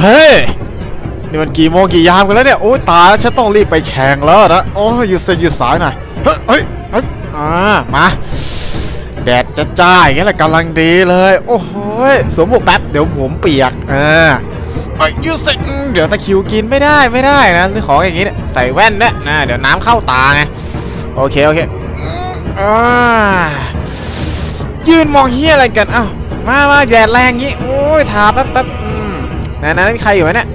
เฮ้ย นี่มันกี่โมงกี่ยามกันแล้วเนี่ย โอ้ยตายแล้วฉันต้องรีบไปแข่งแล้วนะ โอ้ยหยุดเส้นหยุดสายหน่อย เฮ้ย เฮ้ยอ่า มาแดดจะจ้าอย่างเงี้ยแหละกำลังดีเลย โอ้โหยสวมหมวกแป๊บเดี๋ยวผมเปียกเออเอ้ยหยุดเส้นเดี๋ยวตะคิวกินไม่ได้ไม่ได้นะือของอย่างงี้ใส่แว่นด้วยนะเดี๋ยวน้ำเข้าตาไงโอเคโอเคอ่ายืนมองเฮียอะไรกันเอ้ามามาแดดแรงงี้โอ้ยทาแป๊บแป๊บ นั่นนั่นมีใครอยู่ไวะเนี่ย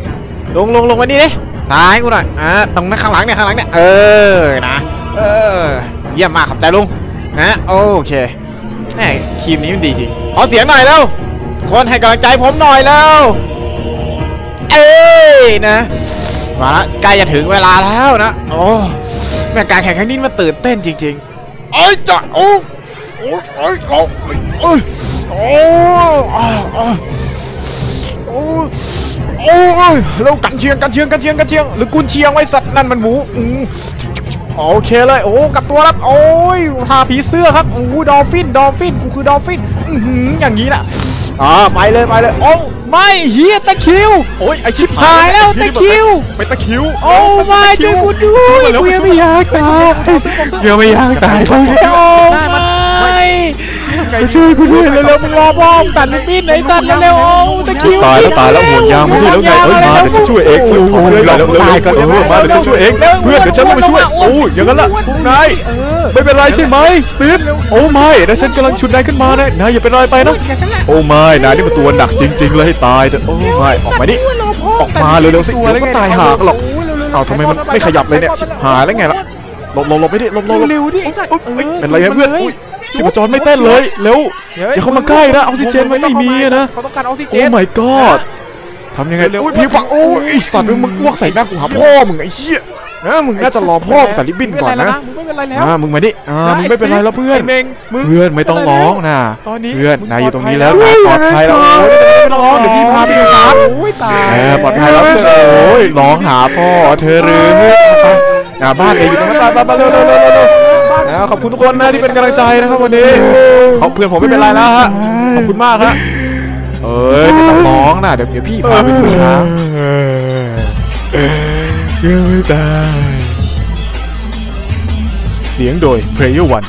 ลงลงลงมานี่ดิตายกูหน่อยอ่าตรงนั้นข้างหลังเนี่ยข้างหลังเนี่ยเออนะเออเยี่ยมมากขอบใจลุงนะโอเคแหมครีมนี้มันดีจริงขอเสียงหน่อยแล้วคนให้กำลังใจผมหน่อยแล้วเอ้ยนะมาละใกล้จะถึงเวลาแล้วนะโอ้แม่การแข่งครั้งนี้มันตื่นเต้นจริงๆเอ้จ้ะโอ้โอ้โอ้โอ้โอ้โอ้ยอ้ โอ้ยโอ้ยแล้วกันเชียงกันเชียงกันเชียงกันเชียง หรือกุนเชียงไว้สัตว์นั่นมันหมูอืมโอเคเลยโอ้กลับตัวแล้วโอ้ยทาผีเสื้อครับโอ้ดอลฟินดอลฟินกูคือดอลฟินอือหืออย่างนี้น่ะอ่าไปเลยไปเลยโอ้ไม่เฮียตะคริวโอ้ยไอชิบหายแล้วตะคริวเป็นตะคริวโอ้ไม่ช่วยกูด้วยกูยังไม่อยากตายยังไม่อยากตายตรงนี้โอ้ ไม่ช่วยกูด้วยเร็วๆมึงรอพ่อมตัดมีดไหนตัดเร็วๆโอ้ตะคริวตายแล้วตายแล้วห่วงยางไม่ได้แล้วไงเอ้ยมาเดี๋ยวฉันช่วยเองเร็วขอเสื้อหน่อยเร็วเร็วตายก่อนเออมาเดี๋ยวฉันช่วยเองเพื่อนเดี๋ยวฉันต้องไปช่วยโอ้ยอย่างนั้นล่ะพวกนายไม่เป็นไรใช่ไหมสตีฟโอ้ไม่นะฉันกำลังชุดนายขึ้นมานะนายอย่าเป็นไรไปนะโอ้ไม่นายนี่มันตัวหนักจริง ๆ เลยให้ตายแต่โอ้ไม่ออกมาดิออกมาเร็วๆสิเดี๋ยวก็ตายหากันหรอกเอ้าทำไมมันไม่ขยับเลยเนี่ยชิบหายแล้วไงล่ะหลบหลบหลบไม่ได้หลบหลบหลบเร็วดิไอ้สัตว์อุ๊ยเอ้ยเป็นไรไหมเพื่อนอุ๊ย ชีพจรไม่เต้นเลย เร็วอย่าเข้ามาใกล้นะออกซิเจนมันไม่มีอะนะเขาต้องการออกซิเจโอ้น my god ทำยังไงโอ้ยพี่ฟังโอ้ยไอสัตว์มึงอ้วกใส่หน้ากูหาพ่อมึงไอ้เหี้ยนะมึงน่าจะรอพ่อมึงแต่ลิบบินก่อนนะมึงไม่เป็นไรแล้วอ่ามึงมาดิอ่ามึงไม่เป็นไรแล้วเพื่อนไอ้เมงมึงเพื่อนไม่ต้องร้องนะตอนนี้เพื่อนมึงนายอยู่ตรงนี้ปลแล้อวดภัยนายปลอดภัยแล้วโอ้ยไม่ต้องร้องเดี๋ยวพี่พาไปดูครับโอ้ยตายเออปลอดภัยแล้วเพื่อนโอ้ยร้องหาพ่อเธอหรือไปอ่าบ้านเองอยู่ตรงนั้นไปไปไปเร็วเร็วเร็วเร็วเร็ว นะขอบคุณทุกคนนะที่เป็นกำลังใจนะครับวันนี้ขอบเพื่อนผมไม่เป็นไรแล้วฮะขอบคุณมากฮะเอ้ยไม่ต้องร้องนะเดี๋ยวเดี๋ยวพี่พาไปดูช้างยังไม่ตายเสียงโดย Player One